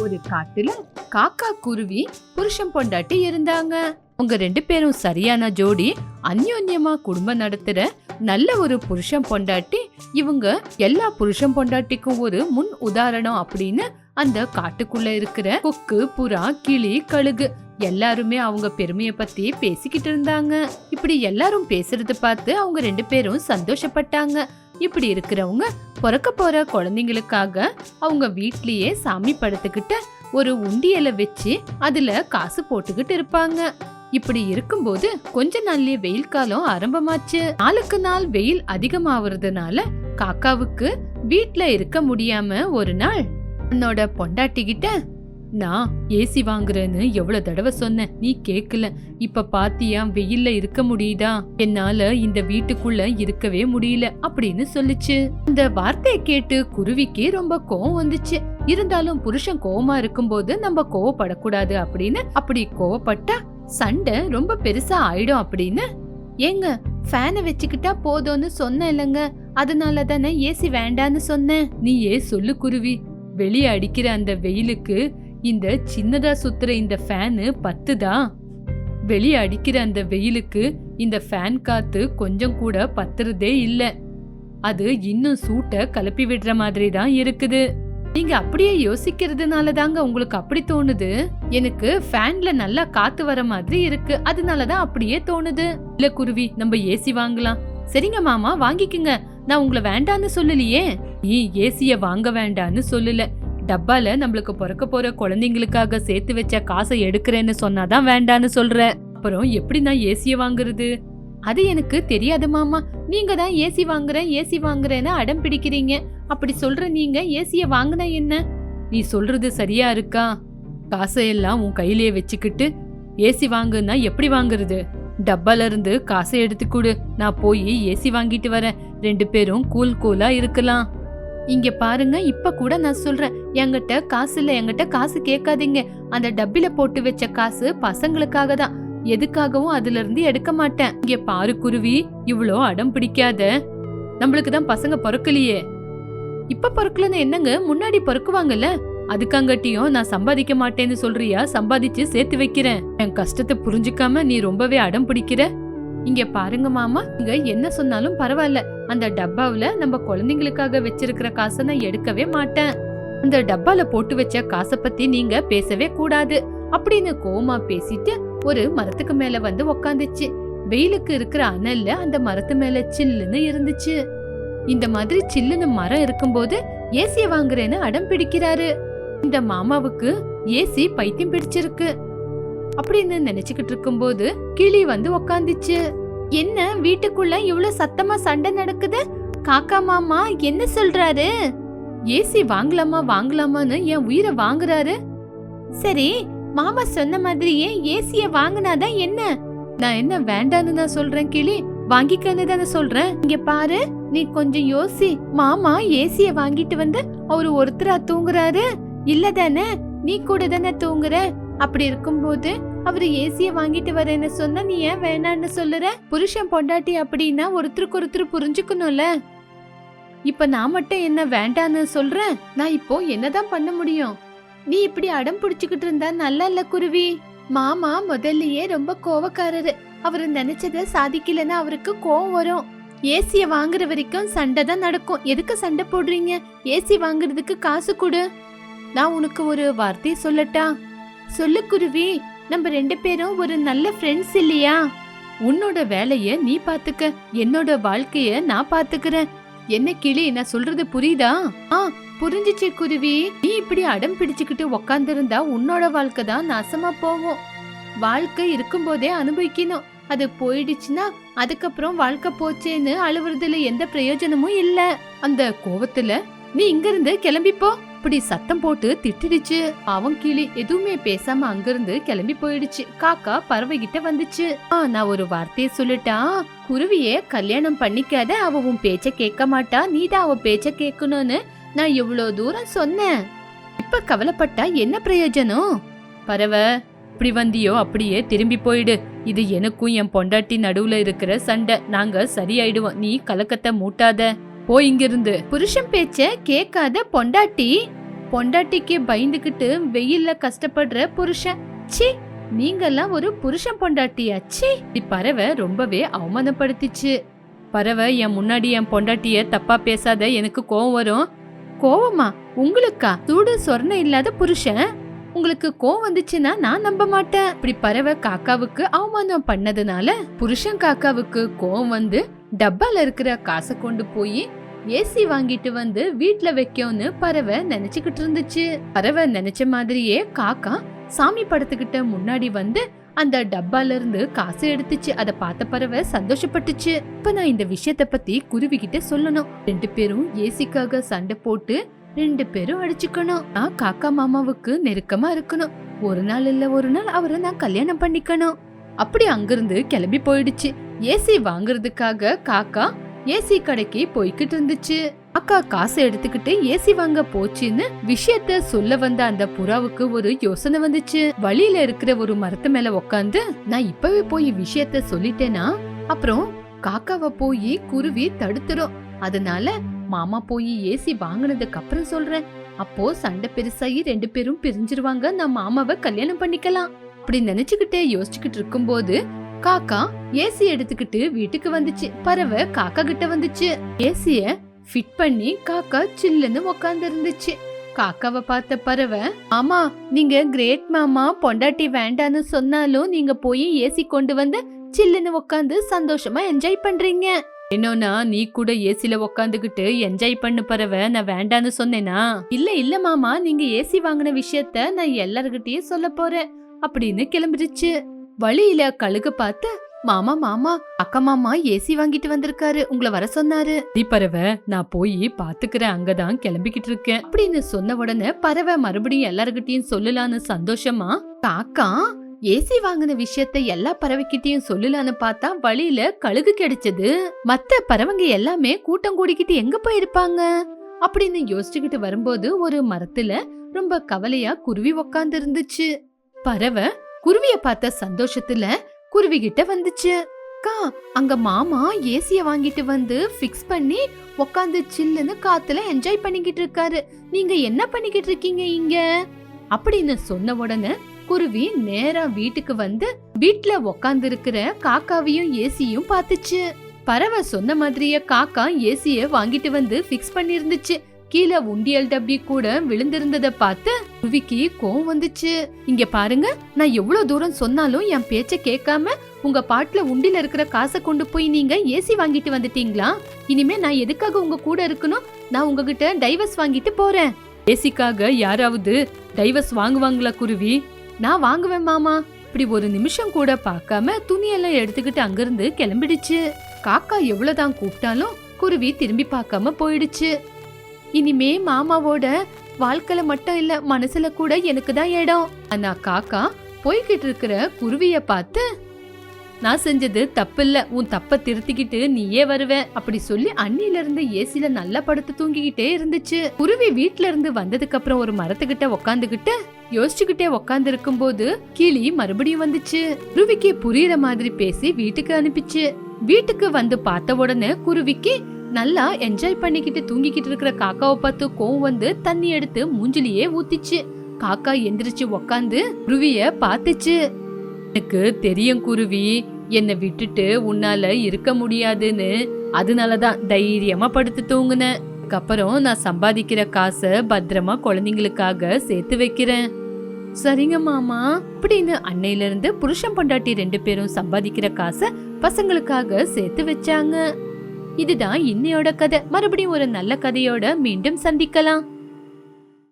ஒரு காட்டுல காக்கா குருவி புருஷன் பொண்டாட்டி இருந்தாங்க. உங்க ரெண்டு பேரும் சரியான ஜோடி அந்யோன்யமா குடும்பம் நடத்துற நல்ல ஒரு புருஷன் பொண்டாட்டி இவங்க எல்லா புருஷன் பொண்டாட்டிக்கும் ஒரு முன் உதாரணம் அப்படின்னு அந்த காட்டுக்குள்ள இருக்கிற கொக்கு புறா கிளி கழுகு எல்லாருமே அவங்க பெருமையை பத்தி பேசிக்கிட்டு இருந்தாங்க. இப்படி எல்லாரும் பேசுறது பார்த்து அவங்க ரெண்டு பேரும் சந்தோஷப்பட்டாங்க. இப்படி இருக்கிறவங்க பிறக்க போற குழந்தைங்களுக்காக அவங்க வீட்லயே சாமி படுத்துக்கிட்ட ஒரு உண்டியலை வச்சு அதுல காசு போட்டுக்கிட்டு இருப்பாங்க. இப்படி இருக்கும்போது கொஞ்ச நாள்லயே வெயில் காலம் ஆரம்பமாச்சு. நாளுக்கு நாள் வெயில் அதிகமாவறதுனால காக்காவுக்கு வீட்ல இருக்க முடியாம ஒரு நாள் தன்னோட பொண்டாட்டி கிட்ட நான் ஏசி வாங்குறேன்னு எவ்வளவு தடவை சொன்னேன். நீ கேட்கல இப்ப பாத்தியா வெயில்ல இருக்க முடியுதா? என்னால இந்த வீட்டுக்குள்ள இருக்கவே முடியல அப்படின்னு சொல்லுச்சு. இந்த வார்த்தையை கேட்டு குருவிக்கு ரொம்ப கோவம் வந்துச்சு. இருந்தாலும் புருஷன் கோவமா இருக்கும்போது நம்ம கோவப்படக்கூடாது அப்படின்னு அப்படி கோவப்பட்டா சண்டை ரொம்ப பெருசா ஆயிடும் அப்படின்னு. ஏங்க ஃபேனை வச்சுக்கிட்டா போதும்னு சொன்னேன் இல்லைங்க. அதனால தானே ஏசி வேண்டான்னு சொன்னேன். நீ ஏ சொல்லு குருவி. வெளியே அடிக்கிற அந்த வெயிலுக்கு இந்த சின்னதா சுத்துற இந்த ஃபேனு பத்துதா? வெளியே அடிக்கிற அந்த வெயிலுக்கு இந்த ஃபேன் காத்து கொஞ்சம் கூட பத்துறதே இல்லை. அது இன்னும் சூட்டை கலப்பி விடுற மாதிரி தான் இருக்குது. நீங்க அப்படியே யோசிக்கிறதுனால தாங்க உங்களுக்கு அப்படி தோணுது. எனக்கு ஃபேன்ல நல்லா காத்து வர மாதிரி இருக்கு. அதனால தான் அப்படியே தோணுது. இல்ல குருவி நம்ம ஏசி வாங்கலாம். சரிங்க மாமா வாங்கிக்குங்க. நான் உங்களை வேண்டான்னு சொல்லலையே. நீ ஏசிய வாங்க வேண்டான்னு சொல்லல. டப்பால நம்மளுக்கு பிறக்க போற குழந்தைங்களுக்காக சேர்த்து வச்ச காசை எடுக்கிறேன்னு சொன்னாதான் வேண்டான்னு சொல்ற. அப்புறம் எப்படி நான் ஏசிய வாங்குறது? அது எனக்கு தெரியாது மாமா. நீங்க தான் ஏசி வாங்குறேன் ஏசி வாங்குறேன்னு அடம் பிடிக்கிறீங்க. அப்படி சொல்ற நீங்க ஏசிய வாங்கினா என்ன? நீ சொல்றது சரியா இருக்கா? காசையெல்லாம் உன் கையிலேயே வச்சுக்கிட்டு ஏசி வாங்குன்னா எப்படி வாங்குறது? டப்பால இருந்து காசை எடுத்துக்கூடு கொடு. நான் போய் ஏசி வாங்கிட்டு வரேன். ரெண்டு பேரும் கூல் கூலா இருக்கலாம். இங்க பாருங்க இப்ப கூட நான் சொல்றேன். என்கிட்ட காசு இல்ல என்கிட்ட காசு கேட்காதீங்க. அந்த டப்பில போட்டு வச்ச காசு பசங்களுக்காக தான். எதுக்காகவும் அதுல இருந்து எடுக்க மாட்டேன். இங்க பாரு குருவி இவ்வளோ அடம் பிடிக்காத. நம்மளுக்கு தான் பசங்க பிறக்கலையே. இப்ப பிறக்கலன்னு என்னங்க? முன்னாடி பிறக்குவாங்கல்ல? அதுக்காங்கட்டியும் நான் சம்பாதிக்க மாட்டேன்னு சொல்றியா? சம்பாதிச்சு சேர்த்து வைக்கிறேன். என் கஷ்டத்தை புரிஞ்சுக்காம நீ ரொம்பவே அடம் பிடிக்கிற. இங்க பாருங்க மாமா நீங்க என்ன சொன்னாலும் பரவாயில்ல. அந்த டப்பாவில நம்ம குழந்தைங்களுக்காக வச்சிருக்கிற காசை நான் எடுக்கவே மாட்டேன். அந்த டப்பால போட்டு வச்ச காசை பத்தி நீங்க பேசவே கூடாது. அப்படின்னு கோமா பேசிட்டு ஒரு மரத்துக்கு மேல வந்து உக்காந்துச்சு. வெயிலுக்கு இருக்கிற அனல்ல அந்த மரத்து மேல சில்லுன்னு இருந்துச்சு. இந்த மாதிரி சில்லுன்னு மரம் இருக்கும்போது ஏசிய வாங்குறேன்னு அடம் பிடிக்கிறாரு. இந்த மாமாவுக்கு ஏசி பைத்தியம் பிடிச்சிருக்கு. அப்படின்னு நினைச்சுக்கிட்டு இருக்கும்போது கிளி வந்து உக்காந்துச்சு. என்ன வீட்டுக்குள்ள இவ்வளவு சத்தமா சண்டை நடக்குது? காக்கா மாமா என்ன சொல்றாரு? ஏசி வாங்கலாமா வாங்கலாமான்னு என் உயிரை வாங்குறாரு. சரி மாமா சொன்ன மாதிரியே ஏசிய வாங்கினாதான் என்ன? நான் என்ன வேண்டான்னு நான் சொல்றேன் கிளி. வாங்கிக்கன்னு தானே சொல்றேன். இங்க பாரு நீ கொஞ்சம் யோசி. மாமா ஏசிய வாங்கிட்டு வந்து அவரு ஒருத்தரா தூங்குறாரு. இல்ல தானே நீ கூட தானே தூங்குற? அப்படி இருக்கும்போது அவரு ஏசிய வாங்கிட்டு வரேன்னு சொன்னா நீ ஏன் வேணான்னு சொல்லுற? புருஷன் பொண்டாட்டி அப்படின்னா ஒருத்தருக்கு ஒருத்தர் புரிஞ்சுக்கணும்ல. இப்ப நான் மட்டும் என்ன வேண்டான்னு சொல்றேன் நான் இப்போ என்னதான் பண்ண முடியும்? நீ இப்படி அடம் புடிச்சுக்கிட்டு இருந்தா நல்லா இல்ல குருவி? மாமா முதல்லயே ரொம்ப கோவக்காரரு. அவரு நினைச்சத சாதிக்கலன்னா அவருக்கு கோவம் வரும். ஏசிய வாங்குற வரைக்கும் சண்டை தான் நடக்கும். எதுக்கு சண்டை போடுறீங்க? ஏசி வாங்குறதுக்கு காசு கொடு. நான் உனக்கு ஒரு வார்த்தை சொல்லட்டா? சொல்லு குருவி நம்ம ரெண்டு பேரும் ஒரு நல்ல ஃப்ரெண்ட்ஸ் இல்லையா? உன்னோட வேலைய நீ பாத்துக்க என்னோட வாழ்க்கைய நான் பாத்துக்கிறேன். என்ன கிளி நான் சொல்றது புரியுதா? ஆ புரிஞ்சுச்சு குருவி. நீ இப்படி அடம் பிடிச்சுக்கிட்டு உக்காந்துருந்தா உன்னோட வாழ்க்கை தான் நாசமா போகும். வாழ்க்கை இருக்கும்போதே அனுபவிக்கணும். அது போயிடுச்சுன்னா அதுக்கப்புறம் வாழ்க்கை போச்சேன்னு அழுவுறதுல எந்த பிரயோஜனமும் இல்ல. அந்த கோவத்துல நீ இங்க இருந்து கிளம்பிப்போ அப்படி சத்தம் போட்டு திட்டிடுச்சு. அவன் கிளி எதுவுமே பேசாம அங்கிருந்து கிளம்பி போயிடுச்சு. காக்கா பறவை கிட்ட வந்துச்சு. ஆ நான் ஒரு வார்த்தைய சொல்லிட்டான். குருவிய கல்யாணம் பண்ணிக்காத. அவ உன் பேச்ச கேட்க மாட்டா. நீதான் அவ பேச்ச கேட்கணும்னு நான் இவ்வளவு தூரம் சொன்னேன். இப்ப கவலைப்பட்டா என்ன பிரயோஜனம்? பறவை இப்படி வந்தியோ? அப்படியே திரும்பி போயிடு. இது எனக்கும் என் பொண்டாட்டி நடுவுல இருக்கிற சண்டை. நாங்க சரியாயிடுவோம். நீ கலக்கத்தை மூட்டாத. போ இங்கிருந்து. புருஷன் பேச்ச கேட்காத பொண்டாட்டி. பொண்டாட்டிக்கு பயந்துகிட்டு வெயில்ல கஷ்டப்படுற புருஷன். சி நீங்கெல்லாம் ஒரு புருஷன் பொண்டாட்டியா? ச்சீ இப்படி பறவை ரொம்பவே அவமானப்படுத்திச்சு. பறவை என் முன்னாடி என் பொண்டாட்டிய தப்பா பேசாத எனக்கு கோவம் வரும். கோவமா? உங்களுக்கா? சூடு சொர்ணம் இல்லாத புருஷன். உங்களுக்கு கோவம் வந்துச்சுன்னா நான் நம்ப மாட்டேன். இப்படி பறவை காக்காவுக்கு அவமானம் பண்ணதுனால புருஷன் காக்காவுக்கு கோவம் வந்து டப்பால இருக்கிற காசை கொண்டு போய் ஏசி வாங்கிட்டு வந்து வீட்ல வைக்கோன்னு பறவை நினைச்சுக்கிட்டு இருந்துச்சு. பறவை நினைச்ச மாதிரியே காக்கா சாமி படத்துக்கிட்ட முன்னாடி வந்து அந்த டப்பால இருந்து காசு எடுத்துச்சு. அத பார்த்த பறவை சந்தோஷப்பட்டுச்சு. இப்ப நான் இந்த விஷயத்த பத்தி குருவி கிட்ட சொல்லணும். ரெண்டு பேரும் ஏசிக்காக சண்டை போட்டு ரெண்டு பேரும் அடிச்சுக்கணும். நான் காக்கா மாமாவுக்கு நெருக்கமா இருக்கணும். ஒரு நாள் இல்ல ஒரு நாள் அவரை நான் கல்யாணம் பண்ணிக்கணும். அப்படி அங்கிருந்து கிளம்பி போயிடுச்சு. ஏசி வாங்குறதுக்காக காக்கா ஏசி கடைக்கு போய்கிட்டு இருந்துச்சு. அக்கா காசு எடுத்துக்கிட்டு ஏசி வாங்க போச்சுன்னு விஷயத்த சொல்ல வந்த அந்த புறாவுக்கு ஒரு யோசனை வந்துச்சு. வழியில இருக்கிற ஒரு மரத்து மேல உக்காந்து நான் இப்பவே போய் விஷயத்த சொல்லிட்டேனா? அப்புறம் காக்காவை போய் குருவி தடுத்துரும். அதனால மாமா போய் ஏசி வாங்கினதுக்கு அப்புறம் சொல்றேன். அப்போ சண்டை பெருசாகி ரெண்டு பேரும் பிரிஞ்சிருவாங்க. நான் மாமாவை கல்யாணம் பண்ணிக்கலாம். அப்படி நினைச்சுக்கிட்டே யோசிச்சுக்கிட்டு இருக்கும்போது காக்கா ஏசி எடுத்துக்கிட்டு வீட்டுக்கு வந்துச்சு. பறவை காக்கா கிட்ட வந்துச்சு. ஏசிய ஃபிட் பண்ணி காக்கா சில்லுன்னு உக்காந்து இருந்துச்சு காக்காவை பார்த்த பறவை ஆமா நீங்க கிரேட் மாமா பொண்டாட்டி வேண்டான்னு சொன்னாலும் நீங்க போய் ஏசி கொண்டு வந்து சில்லுன்னு உக்காந்து சந்தோஷமா என்ஜாய் பண்றீங்க. என்னன்னா நீ கூட ஏசில உக்காந்துகிட்டு என்ஜாய் பண்ணு பறவை நான் வேண்டான்னு சொன்னேனா? இல்ல இல்ல மாமா நீங்க ஏசி வாங்கின விஷயத்த நான் எல்லார்கிட்டயும் சொல்ல போறேன். அப்படின்னு கிளம்பிடுச்சு. வழியில கழுகு பார்த்து மாமா மாமா அக்கா மாமா ஏசி வாங்கிட்டு வந்திருக்காரு. உங்களை வர சொன்னாரு. நீ பறவை நான் போய் பாத்துக்கிறேன். அங்கதான் கிளம்பிக்கிட்டு இருக்கேன். அப்படின்னு சொன்ன உடனே பறவை மறுபடியும் எல்லார்கிட்டயும் சொல்லலான்னு சந்தோஷமா காக்கா ஏசி வாங்கின விஷயத்த எல்லா பறவைக்கிட்டயும் சொல்லலான்னு பார்த்தா வழியில கழுகு கிடைச்சது. மத்த பறவைங்க எல்லாமே கூட்டம் கூடிக்கிட்டு எங்க போயிருப்பாங்க? அப்படின்னு யோசிச்சுக்கிட்டு வரும்போது ஒரு மரத்துல ரொம்ப கவலையா குருவி உக்காந்து இருந்துச்சு பறவை குருவிய பார்த்த சந்தோஷத்துல குருவி கிட்ட வந்துச்சு. அக்கா அங்க மாமா ஏசிய வாங்கிட்டு வந்து ஃபிக்ஸ் பண்ணி உட்காந்து சில்லுன்னு காத்துல என்ஜாய் பண்ணிக்கிட்டு இருக்காரு. நீங்க என்ன பண்ணிக்கிட்டு இருக்கீங்க இங்க? அப்படின்னு சொன்ன உடனே குருவி நேரா வீட்டுக்கு வந்து வீட்டுல உக்காந்து இருக்கிற காக்காவையும் ஏசியும் பார்த்துச்சு. பறவை சொன்ன மாதிரியே காக்கா ஏசிய வாங்கிட்டு வந்து ஃபிக்ஸ் பண்ணிருந்துச்சு. இருந்துச்சு கீழே உண்டியல் டப்பி கூட விழுந்திருந்தத பார்த்து குருவிக்கு கோவம் வந்துச்சு. இங்க பாருங்க நான் எவ்வளவு தூரம் சொன்னாலும் என் பேச்ச கேட்காம உங்க பாட்டுல உண்டில இருக்கிற காசை கொண்டு போய் நீங்க ஏசி வாங்கிட்டு வந்துட்டீங்களா? இனிமே நான் எதுக்காக உங்க கூட இருக்கணும்? நான் உங்ககிட்ட டைவர்ஸ் வாங்கிட்டு போறேன். ஏசிக்காக யாராவது டைவர்ஸ் வாங்குவாங்களா குருவி? நான் வாங்குவேன் மாமா. இப்படி ஒரு நிமிஷம் கூட பார்க்காம துணியெல்லாம் எடுத்துக்கிட்டு அங்கிருந்து கிளம்பிடுச்சு. காக்கா எவ்வளவுதான் கூப்பிட்டாலும் குருவி திரும்பி பார்க்காம போயிடுச்சு. இனிமே மாமாவோட வாழ்க்கையில மட்டும் இல்ல மனசுல கூட எனக்கு தான் இடம். ஆனா காக்கா போய்கிட்டு இருக்கிற குருவிய பார்த்து நான் செஞ்சது தப்பில்ல. உன் தப்ப திருத்திக்கிட்டு நீயே வருவ. அப்படி சொல்லி அண்ணில இருந்து ஏசில நல்லா படுத்து தூங்கிக்கிட்டே இருந்துச்சு. குருவி வீட்ல இருந்து வந்ததுக்கு அப்புறம் ஒரு மரத்துக்கிட்ட உக்காந்துகிட்டு யோசிச்சுக்கிட்டே உக்காந்து இருக்கும்போது கிளி மறுபடியும் வந்துச்சு. குருவிக்கு புரியுற மாதிரி பேசி வீட்டுக்கு அனுப்பிச்சு. வீட்டுக்கு வந்து பார்த்த உடனே குருவிக்கு நல்லா என்ஜாய் பண்ணிக்கிட்டு தூங்கிக்கிட்டு இருக்கிற காக்காவை பார்த்து கோவம் வந்து தண்ணி எடுத்து மூஞ்சிலேயே ஊத்திச்சு. காக்கா எந்திரிச்சு உக்காந்து குருவிய பார்த்துச்சு. எனக்கு தெரியும் குருவி என்னை விட்டுட்டு உன்னால இருக்க முடியாதுன்னு. அதனாலதான் தைரியமா படுத்து தூங்குனேன். அதுக்கப்புறம் நான் சம்பாதிக்கிற காசை பத்திரமா குழந்தைங்களுக்காக சேர்த்து வைக்கிறேன். சரிங்க மாமா. அப்படின்னு அன்னையில இருந்து புருஷன் பொண்டாட்டி ரெண்டு பேரும் சம்பாதிக்கிற காசை பசங்களுக்காக சேர்த்து வச்சாங்க. இதுதான் இன்னையோட கதை. மறுபடியும் ஒரு நல்ல கதையோட மீண்டும் சந்திக்கலாம்.